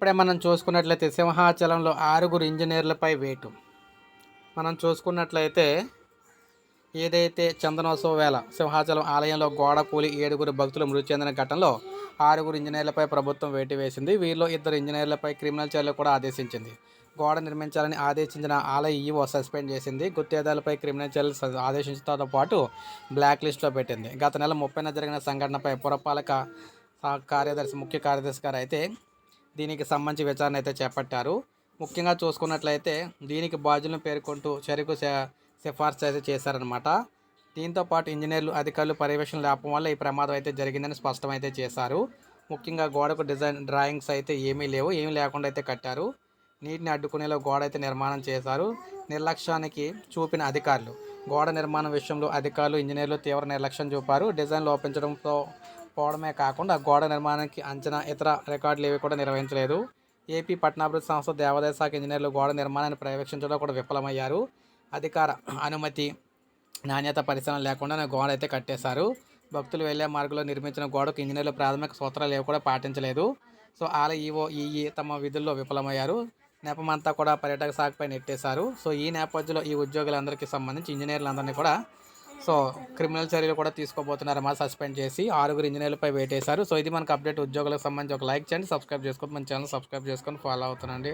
ఇప్పుడే మనం చూసుకున్నట్లయితే సింహాచలంలో ఆరుగురు ఇంజనీర్లపై వేటు. మనం చూసుకున్నట్లయితే ఏదైతే చందనోత్సవ వేళ సింహాచలం ఆలయంలో గోడ కూలి ఏడుగురు భక్తులు మృతి చెందిన ఘటనలో ఆరుగురు ఇంజనీర్లపై ప్రభుత్వం వేటు వేసింది. వీరిలో ఇద్దరు ఇంజనీర్లపై క్రిమినల్ చర్యలు కూడా ఆదేశించింది. గోడ నిర్మించాలని ఆదేశించిన ఆలయ ఈవో సస్పెండ్ చేసింది. గుత్తేదాలపై క్రిమినల్ చర్యలు ఆదేశించడంతో పాటు బ్లాక్ లిస్ట్లో పెట్టింది. గత నెల ముప్పైన జరిగిన సంఘటనపై పురపాలక కార్యదర్శి ముఖ్య కార్యదర్శి గారు అయితే దీనికి సంబంధించి విచారణ అయితే చేపట్టారు. ముఖ్యంగా చూసుకున్నట్లయితే దీనికి బాధ్యులను పేర్కొంటూ చెరుకు సిఫార్సు అయితే చేశారనమాట దీంతో పాటు ఇంజనీర్లు అధికారులు పర్యవేక్షణ లేపం వల్ల ఈ ప్రమాదం అయితే జరిగిందని స్పష్టం అయితే చేశారు. ముఖ్యంగా గోడకు డిజైన్ డ్రాయింగ్స్ అయితే ఏమీ లేవు ఏమీ లేకుండా అయితే కట్టారు. నీటిని అడ్డుకునేలా గోడ అయితే నిర్మాణం చేశారు. నిర్లక్ష్యానికి చూపిన అధికారులు. గోడ నిర్మాణం విషయంలో అధికారులు ఇంజనీర్లు తీవ్ర నిర్లక్ష్యం చూపారు. డిజైన్ లోపించడంతో పోవడమే కాకుండా గోడ నిర్మాణానికి అంచనా ఇతర రికార్డులు ఏవి కూడా నిర్వహించలేదు. ఏపీ పట్టణాభివృద్ధి సంస్థ దేవాదాయ శాఖ ఇంజనీర్లు గోడ నిర్మాణాన్ని పర్యవేక్షించడంలో కూడా విఫలమయ్యారు. అధికార అనుమతి నాణ్యత పరిశీలన లేకుండా గోడ అయితే కట్టేశారు. భక్తులు వెళ్ళే మార్గంలో నిర్మించిన గోడకు ఇంజనీర్లు ప్రాథమిక సూత్రాలు ఏవి కూడా పాటించలేదు. సో ఆలయ ఈవో ఈఈ తమ విధుల్లో విఫలమయ్యారు. నెపమంతా కూడా పర్యాటక శాఖపై నెట్టేశారు. సో ఈ నేపథ్యంలో ఈ ఉద్యోగులందరికీ సంబంధించి ఇంజనీర్లందరినీ కూడా సో క్రిమినల్ చర్యలు కూడా తీసుకోబోతున్నారు. మా సస్పెండ్ చేసి ఆరుగురు ఇంజనీర్లపై వేటేశారు. సో ఇది మనకు అప్డేట్ ఉద్యోగులకు సంబంధించి ఒక లైక్ చేయండి. సబ్స్క్రైబ్ చేసుకోండి మన ఛానల్ సబ్స్క్రైబ్ చేసుకొని ఫాలో అవుతానండి